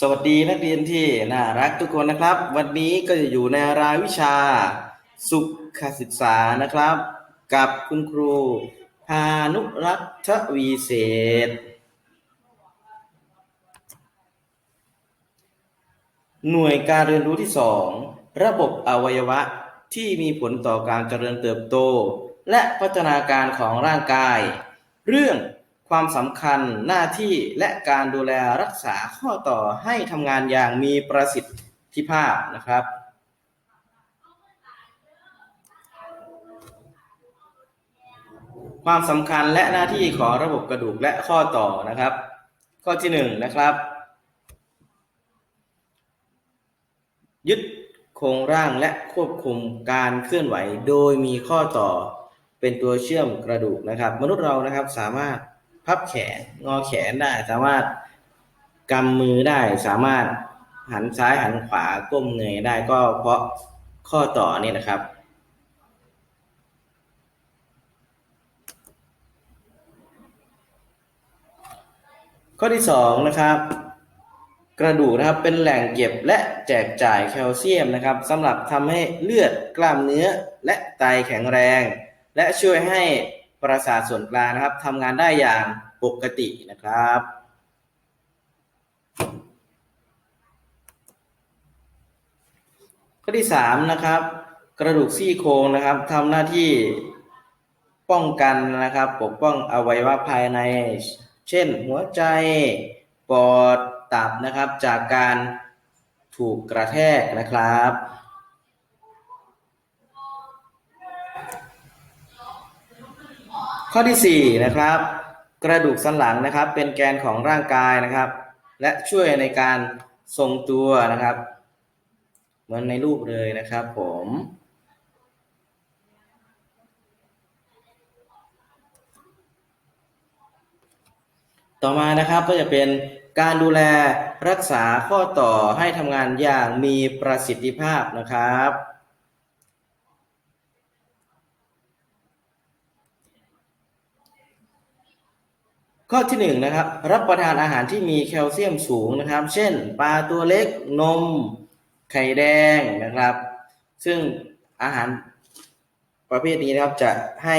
สวัสดีนักเรียนที่น่ารักทุกคนนะครับ วันนี้ก็จะอยู่ในรายวิชาสุขศึกษานะครับ กับคุณครูพานุรัตทวีเศษหน่วยการเรียนรู้ที่ 2 ระบบอวัยวะที่มีผลต่อการเจริญเติบโต และพัฒนาการของร่างกาย เรื่อง ความสำคัญหน้าที่และการดูแลรักษาข้อต่อให้ทำงานอย่างมีประสิทธิภาพนะครับความสำคัญและหน้าที่ของระบบกระดูกและข้อต่อนะครับ ข้อที่หนึ่งนะครับ ยึดโครงร่างและควบคุมการเคลื่อนไหว โดยมีข้อต่อเป็นตัวเชื่อมกระดูกนะครับ มนุษย์เรานะครับสามารถ พับแขนงอแขนได้ สามารถกำมือได้ สามารถหันซ้ายหันขวาก้มเงยได้ก็เพราะข้อต่อนี่นะครับ ข้อที่สองนะครับกระดูกนะครับเป็นแหล่งเก็บและแจกจ่ายแคลเซียมนะครับสำหรับทำให้เลือดกล้ามเนื้อและไตแข็งแรง และช่วยให้ ประสาทส่วนกลางนะครับทำงานได้อย่างปกตินะครับข้อที่สามนะครับ กระดูกซี่โครงนะครับทำหน้าที่ป้องกันนะครับ ปกป้องอวัยวะภายใน เช่นหัวใจปอดตับนะครับ จากการถูกกระแทกนะครับ ข้อที่สี่นะครับกระดูกสันหลังนะครับ เป็นแกนของร่างกายนะครับ และช่วยในการทรงตัวนะครับ เหมือนในรูปเลยนะครับผมต่อมานะครับก็จะเป็นการดูแลรักษาข้อต่อให้ทำงานอย่างมีประสิทธิภาพนะครับ ข้อที่หนึ่งนะครับรับประทานอาหารที่มีแคลเซียมสูงนะครับ เช่น ปลาตัวเล็กนม ไข่แดงนะครับ ซึ่งอาหารประเภทนี้นะครับจะให้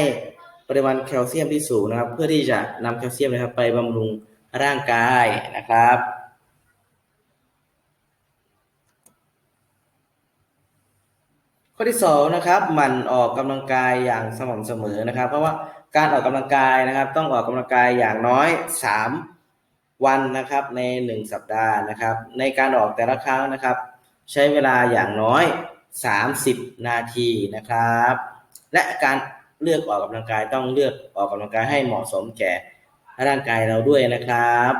ปริมาณแคลเซียมที่สูงนะครับ เพื่อที่จะนำแคลเซียมนะครับ ไปบำรุงร่างกายนะครับ ข้อที่สองนะครับมันออกกำลังกายอย่างสม่ำเสมอนะครับ เพราะว่า การออกกำลังกายนะครับ ต้องออกกำลังกายอย่างน้อยสามวันนะครับในหนึ่งสัปดาห์นะครับ ในการออกแต่ละครั้งนะครับ ใช้เวลาอย่างน้อย 30 นาทีนะครับ และการเลือกออกกำลังกายต้องเลือกออกกำลังกายให้เหมาะสมแก่ร่างกายเราด้วยนะครับ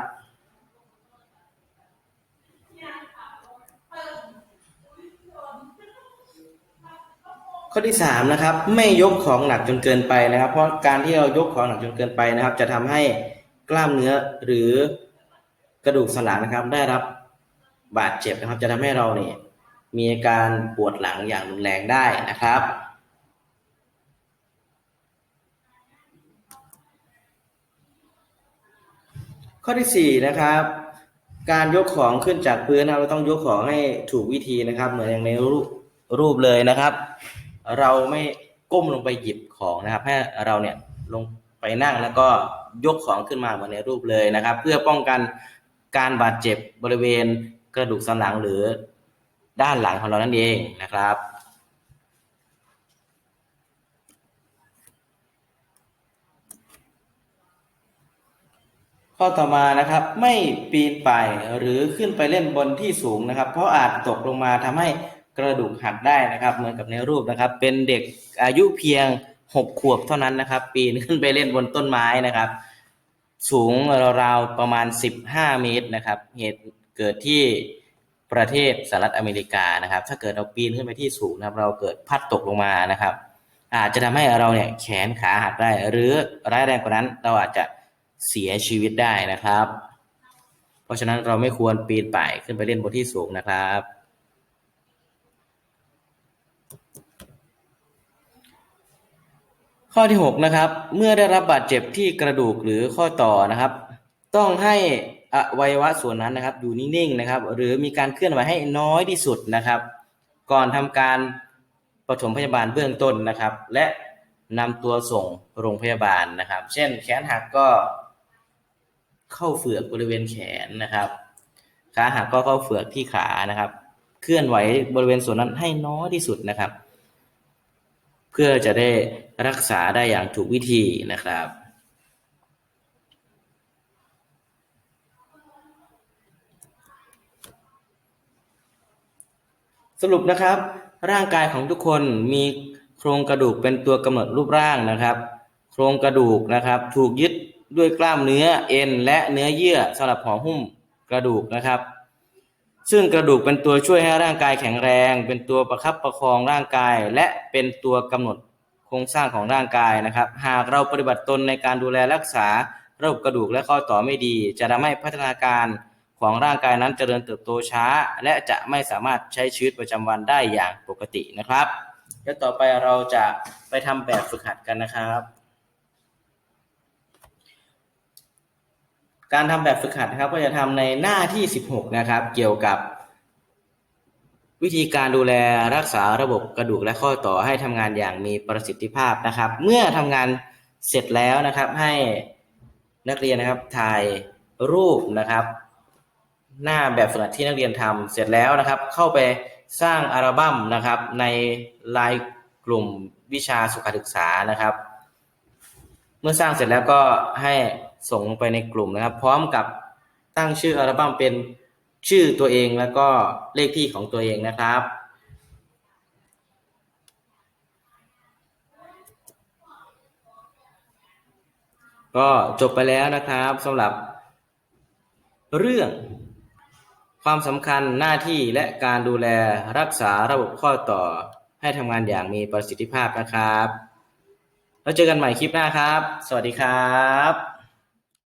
ข้อที่สามนะครับไม่ยกของหนักจนเกินไปนะครับ เพราะการที่เรายกของหนักจนเกินไปนะครับ จะทำให้กล้ามเนื้อหรือกระดูกสันหลังนะครับ ได้รับบาดเจ็บนะครับ จะทำให้เราเนี่ยมีอาการปวดหลังอย่างรุนแรงได้นะครับ ข้อที่สี่นะครับ การยกของขึ้นจากพื้นนะเราต้องยกของให้ถูกวิธีนะครับ เหมือนอย่างในรูปรูปเลยนะครับ เราไม่ก้มลงไปหยิบของนะครับ ให้เราเนี่ยลงไปนั่งแล้วก็ยกของขึ้นมาเหมือนในรูปเลยนะครับ เพื่อป้องกันการบาดเจ็บบริเวณกระดูกสันหลังหรือด้านหลังของเรานั่นเองนะครับข้อต่อมานะครับไม่ปีนป่ายหรือขึ้นไปเล่นบนที่สูงนะครับ เพราะอาจตกลงมาทำให้ กระดูกหักได้นะครับ เหมือนกับในรูปนะครับ เป็นเด็กอายุเพียงหกขวบเท่านั้นนะครับ ปีนขึ้นไปเล่นบนต้นไม้นะครับ สูงราวๆประมาณ 15 เมตรนะครับ เหตุเกิดที่ประเทศสหรัฐอเมริกานะครับ ถ้าเกิดเราปีนขึ้นไปที่สูงนะครับ เราเกิดพลัดตกลงมานะครับ อาจจะทำให้เราเนี่ยแขนขาหักได้ หรือร้ายแรงกว่านั้นเราอาจจะเสียชีวิตได้นะครับ เพราะฉะนั้นเราไม่ควรปีนป่ายขึ้นไปเล่นบนที่สูงนะครับ ข้อที่ 6 นะครับ เมื่อได้รับบาดเจ็บที่กระดูกหรือข้อต่อนะครับ ต้องให้อวัยวะส่วนนั้นนะครับ อยู่นิ่งๆนะครับ หรือมีการเคลื่อนไหวให้น้อยที่สุดนะครับ ก่อนทำการปฐมพยาบาลเบื้องต้นนะครับ และนำตัวส่งโรงพยาบาลนะครับ เช่น แขนหักก็เข้าเฝือกบริเวณแขนนะครับขาหักก็เข้าเฝือกที่ขานะครับ เคลื่อนไหวบริเวณส่วนนั้นให้น้อยที่สุดนะครับ พื่อจะได้รักษาได้อย่างถูกวิธีนะครับ สรุปนะครับ ร่างกายของทุกคนมีโครงกระดูกเป็นตัวกำหนดรูปร่างนะครับ โครงกระดูกนะครับ ถูกยึดด้วยกล้ามเนื้อเอ็นและเนื้อเยื่อสำหรับห่อหุ้มกระดูกนะครับ ซึ่งกระดูกเป็นตัวช่วยให้ร่างกายแข็งแรง เป็นตัวประคับประคองร่างกาย และเป็นตัวกำหนดโครงสร้างของร่างกายนะครับ หากเราปฏิบัติตนในการดูแลรักษาระบบกระดูกและข้อต่อไม่ดี จะทำให้พัฒนาการของร่างกายนั้นเจริญเติบโตช้า และจะไม่สามารถใช้ชีวิตประจำวันได้อย่างปกตินะครับ เดี๋ยวต่อไปเราจะไปทำแบบฝึกหัดกันนะครับ การทำแบบฝึกหัดนะครับ ก็จะทำในหน้าที่ 16 นะครับ เกี่ยวกับ วิธีการดูแลรักษาระบบกระดูกและข้อต่อให้ทำงานอย่างมีประสิทธิภาพนะครับ เมื่อทำงานเสร็จแล้วนะครับให้นักเรียนนะครับถ่ายรูปนะครับ หน้าแบบฝึกหัดที่นักเรียนทำเสร็จแล้วนะครับ เข้าไปสร้างอัลบั้มนะครับในไลน์กลุ่มวิชาสุขศึกษานะครับ เมื่อสร้างเสร็จแล้วก็ให้ ส่งลงไปในกลุ่มนะครับ พร้อมกับตั้งชื่ออัลบั้มเป็นชื่อตัวเองแล้วก็เลขที่ของตัวเองนะครับ ก็จบไปแล้วนะครับสำหรับ เรื่องความสำคัญหน้าที่และการดูแลรักษาระบบข้อต่อให้ทำงานอย่างมีประสิทธิภาพนะครับ แล้วเจอกันใหม่คลิปหน้าครับ สวัสดีครับ